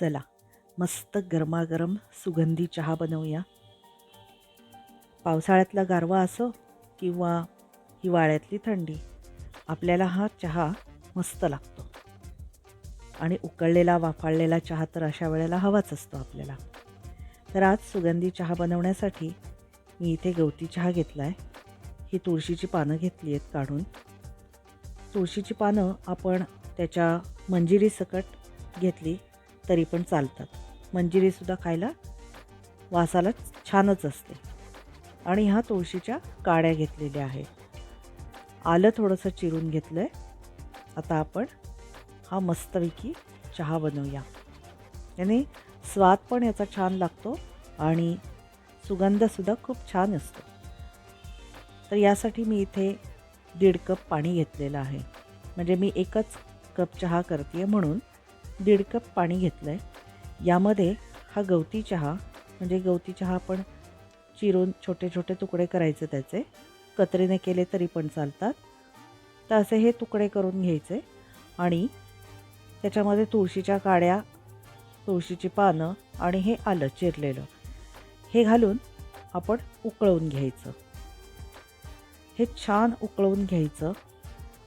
चला मस्त गरमागरम सुगंधी चहा बनवूया. पावसाळ्यातला गारवा असो किंवा हिवाळ्यातली थंडी आपल्याला हा चहा मस्त लागतो. आणि उकळलेला वाफाळलेला चहा तर अशा वेळेला हवाच असतो आपल्याला. तर आज सुगंधी चहा बनवण्यासाठी मी इथे गवती चहा घेतला आहे ही तुळशीची पानं घेतली आहेत काढून. तुळशीची पानं आपण त्याच्या मंजिरीसकट घेतली. तरी पण चालतात. मंजिरीसुद्धा खायला वासाला छानच असते. आणि ह्या तुळशीच्या काड्या घेतलेल्या आहेत. आलं थोडंसं चिरून घेतलं आहे आता आपण हा मस्तपैकी चहा बनवूया. याने स्वाद पण याचा छान लागतो आणि सुगंधसुद्धा खूप छान असतो. तर यासाठी मी इथे दीड कप पाणी घेतलेलं आहे. म्हणजे मी एकच कप चहा करते आहे म्हणून दीड कप पाणी घेतलं आहे यामध्ये हा गवती चहा म्हणजे गवती चहा आपण चिरून छोटे छोटे तुकडे करायचे त्याचे. कत्रीने केले तरी पण चालतात. तर असे हे तुकडे करून घ्यायचे आणि त्याच्यामध्ये तुळशीच्या काड्या तुळशीची पानं आणि हे आलं चिरलेलं. हे घालून आपण उकळवून घ्यायचं. हे छान उकळवून घ्यायचं.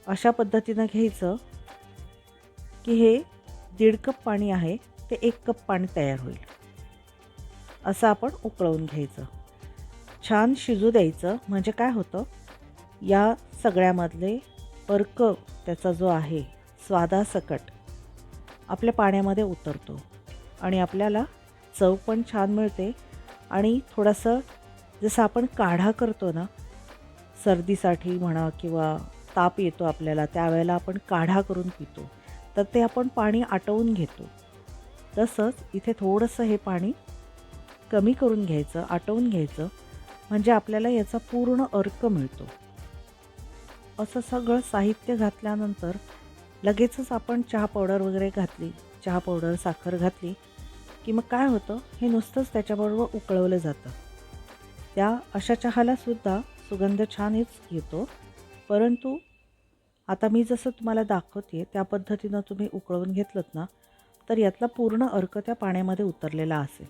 अशा पद्धतीनं घ्यायचं की हे दीड कप पाणी आहे ते एक कप पाणी तयार होईल. असं आपण उकळवून घ्यायचं. छान शिजू द्यायचं. म्हणजे काय होतं? या सगळ्यामधले अर्क त्याचा जो आहे स्वादासकट आपल्या पाण्यामध्ये उतरतो. आणि आपल्याला चव पण छान मिळते. आणि थोडंसं जसं आपण काढा करतो ना सर्दीसाठी म्हणा किंवा ताप येतो आपल्याला त्यावेळेला आपण काढा करून पितो. तर ते आपण पाणी आटवून घेतो. तसंच इथे थोडंसं हे पाणी कमी करून घ्यायचं आटवून घ्यायचं. म्हणजे आपल्याला याचा पूर्ण अर्क मिळतो. असं सगळं साहित्य घातल्यानंतर लगेचच आपण चहा पावडर वगैरे घातली चहा पावडर साखर घातली की मग काय होतं? हे नुसतंच त्याच्याबरोबर उकळवलं जातं. त्या अशा चहालासुद्धा सुगंध छानच येतो. परंतु आता मी जसं तुम्हाला दाखवते त्या पद्धतीनं तुम्ही उकळवून घेतलं ना तर यातला पूर्ण अर्क त्या पाण्यामध्ये उतरलेला असेल.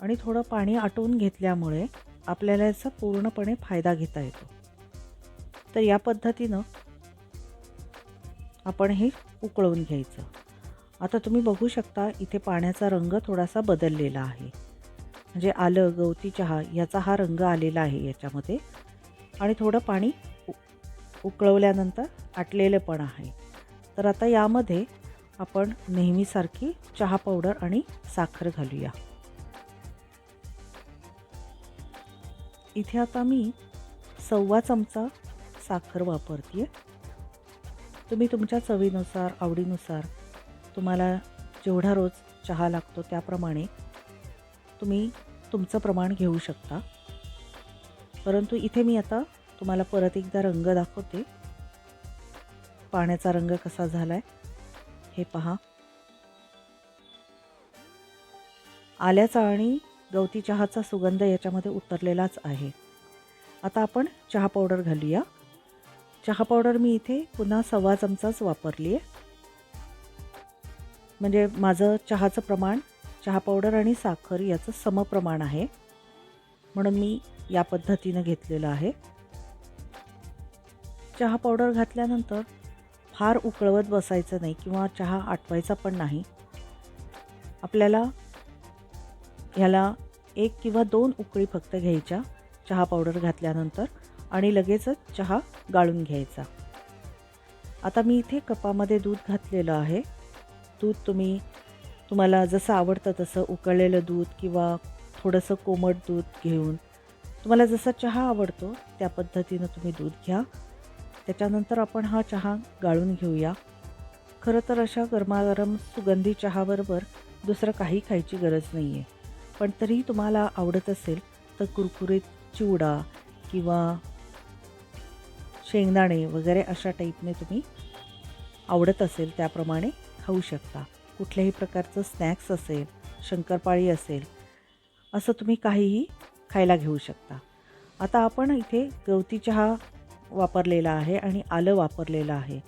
आणि थोडं पाणी आटवून घेतल्यामुळे आपल्याला याचा पूर्णपणे फायदा घेता येतो. तर या पद्धतीनं आपण हे उकळवून घ्यायचं. आता तुम्ही बघू शकता इथे पाण्याचा रंग थोडासा बदललेला आहे. म्हणजे आलं गवती चहा याचा हा रंग आलेला आहे याच्यामध्ये. आणि थोडं पाणी उकळवल्यानंतर आटलेलं पण आहे. तर आता यामध्ये आपण नेहमीसारखी चहा पावडर आणि साखर घालूया. इथे आता मी सव्वा चमचा साखर वापरते तुम्ही तुमच्या चवीनुसार आवडीनुसार तुम्हाला जेवढा रोज चहा लागतो त्याप्रमाणे तुम्ही तुमचं प्रमाण घेऊ शकता. परंतु इथे मी आता तुम्हाला परत एकदा रंग दाखवते. पाण्याचा रंग कसा झाला आहे हे पहा. आल्याचा आणि गवती चहाचा सुगंध याच्यामध्ये उतरलेलाच आहे. आता आपण चहा पावडर घालूया. चहा पावडर मी इथे पुन्हा सव्वा चमचाच वापरली आहे म्हणजे माझं चहाचं प्रमाण चहा पावडर आणि साखर याचं समप्रमाण आहे. म्हणून मी या पद्धतीनं घेतलेलं आहे. चहा पावडर घातल्यानंतर फार उकळवत बसायचं नाही किंवा चहा आटवायचा पण नाही. आपल्याला ह्याला एक किंवा दोन उकळी फक्त घ्यायच्या चहा पावडर घातल्यानंतर आणि लगेचच चहा गाळून घ्यायचा. आता मी इथे कपामध्ये दूध घातलेलं आहे. दूध तुम्ही तुम्हाला जसं आवडतं तसं उकळलेलं दूध किंवा थोडंसं कोमट दूध घेऊन तुम्हाला जसा चहा आवडतो त्या पद्धतीनं तुम्ही दूध घ्या. त्याच्यानंतर आपण हा चहा गाळून घेऊया. खरं तर अशा गरमागरम सुगंधी चहाबरोबर दुसरं काही खायची गरज नाही आहे पण तरीही तुम्हाला आवडत असेल तर कुरकुरीत चिवडा किंवा शेंगदाणे वगैरे अशा टाईपने तुम्ही आवडत असेल त्याप्रमाणे खाऊ शकता. कुठल्याही प्रकारचं स्नॅक्स असेल शंकरपाळी असेल असं तुम्ही काहीही खायला घेऊ शकता. आता आपण इथे गवती चहा वापरलेला आहे आणि आलं वापरलेलं आहे.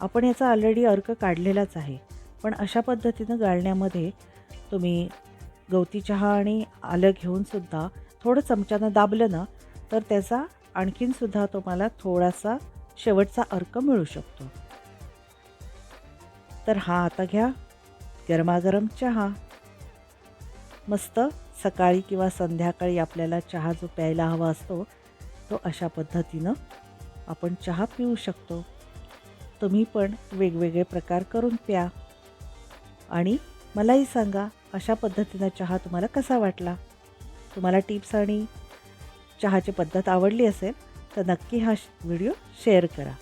आपण याचा ऑलरेडी अर्क काढलेलाच आहे. पण अशा पद्धतीनं गाळण्यामध्ये तुम्ही गवती चहा आणि आलं घेऊनसुद्धा थोडं चमच्यानं दाबलं ना तर त्याचा आणखीनसुद्धा तुम्हाला थोडासा शेवटचा अर्क मिळू शकतो. तर हा आता घ्या. गरमागरम चहा. मस्त. सकाळी किंवा संध्याकाळी आपल्याला चहा जो प्यायला हवा असतो तो अशा पद्धतीनं आपण चहा पिऊ शकतो. तुम्ही पण वेगवेगळे प्रकार करून प्या. आणि मलाही सांगा अशा पद्धतीनं चहा तुम्हाला कसा वाटला? तुम्हाला टिप्स आणि चहाची पद्धत आवडली असेल तर नक्की हा व्हिडिओ शेअर करा.